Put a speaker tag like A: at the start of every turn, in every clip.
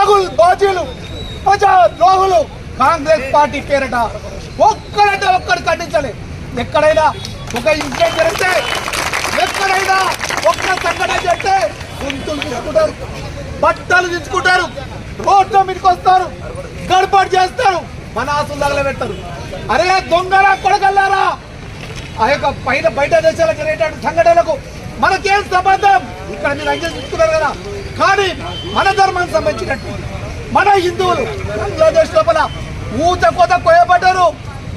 A: దగుల్ బాజీలు ప్రజా ద్రోహులు కాంగ్రెస్ పార్టీ పేరట ఒక్కడంటే ఒక్కడు ఖండించాలి. ఎక్కడైనా ఒక ఇన్సిడెంట్ జరిగితే ఎక్కడైనా ఒక్క సంఘటన చేస్తే గుంతులు తీసుకుంటారు బట్టలు తీసుకుంటారు రోడ్ల మీదకి వస్తారు గడపడి చేస్తారు మన ఆసులు తగలబెడతారు. అరే దొంగరా కొడగల్లారా? ఆ యొక్క పైన బయట దేశాలకు జరిగేటువంటి సంఘటనలకు మనకేం సంబంధం? ఇక్కడ మీరు అంగీకరిస్తున్నారు కదా. కానీ మన ధర్మానికి సంబంధించినట్టు. మన హిందువులు బంగ్లాదేశ్ లోపల ఊత కోత కోయబడ్డారు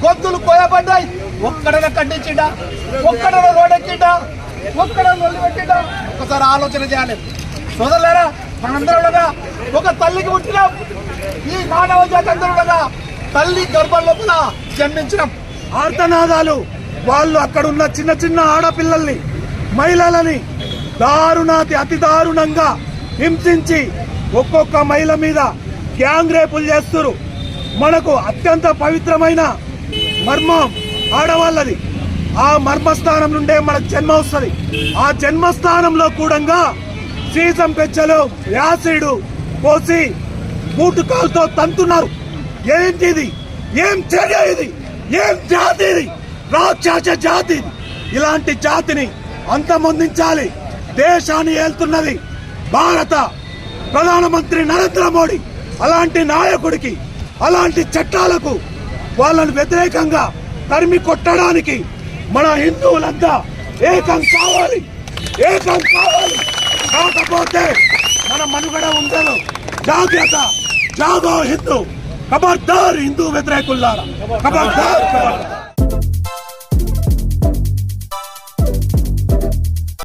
A: గొంతులు కోయబడ్డాయి ఒక్కడన ఖండించిండా? ఒక్కడన రోడెక్కిండా? ఒక్కడన నొల్లి పెట్టిండా? ఒకసారి ఆలోచన చేయాలి. సోదరులారా మనందరం ఉండగా ఒక తల్లికి పుట్టినాం. ఈ మానవ జాతి అందరూ ఉండగా తల్లి గర్భం లోపల జన్మించినాం.
B: ఆర్తనాదాలు వాళ్ళు అక్కడ ఉన్న చిన్న చిన్న ఆడపిల్లల్ని మహిళలని దారుణాతి అతి దారుణంగా హింసించి ఒక్కొక్క మహిళ మీద గ్యాంగ్ రేపులు చేస్తున్నారు మనకు అత్యంత పవిత్రమైన మర్మం ఆడవాళ్ళది. ఆ మర్మస్థానం నుండే మనకు జన్మ వస్తుంది. ఆ జన్మస్థానంలో కూడా సీసం పెచ్చలు యాసిడ్ పోసి బూటు కాలుతో తంతున్నారు. ఏంటిది ఏం చర్య ఇది? ఏం జాతి ఇది? రాక్షస జాతి ఇలాంటి జాతిని అంతమొందించాలి. దేశాన్ని ఏల్తున్నది భారత ప్రధానమంత్రి నరేంద్ర మోడీ. అలాంటి నాయకుడికి అలాంటి చట్టాలకు వాళ్ళను వ్యతిరేకంగా తరిమి కొట్టడానికి మన హిందువులంతా ఏకం కావాలి. ఏకం కావాలి. కాకపోతే మన మనుగడ ఉండదు. జాగ్రత్త. జాగో హిందూ. ఖబర్దార్ హిందూ వ్యతిరేకుల్లారా. ఖబర్దార్ ఖబర్దార్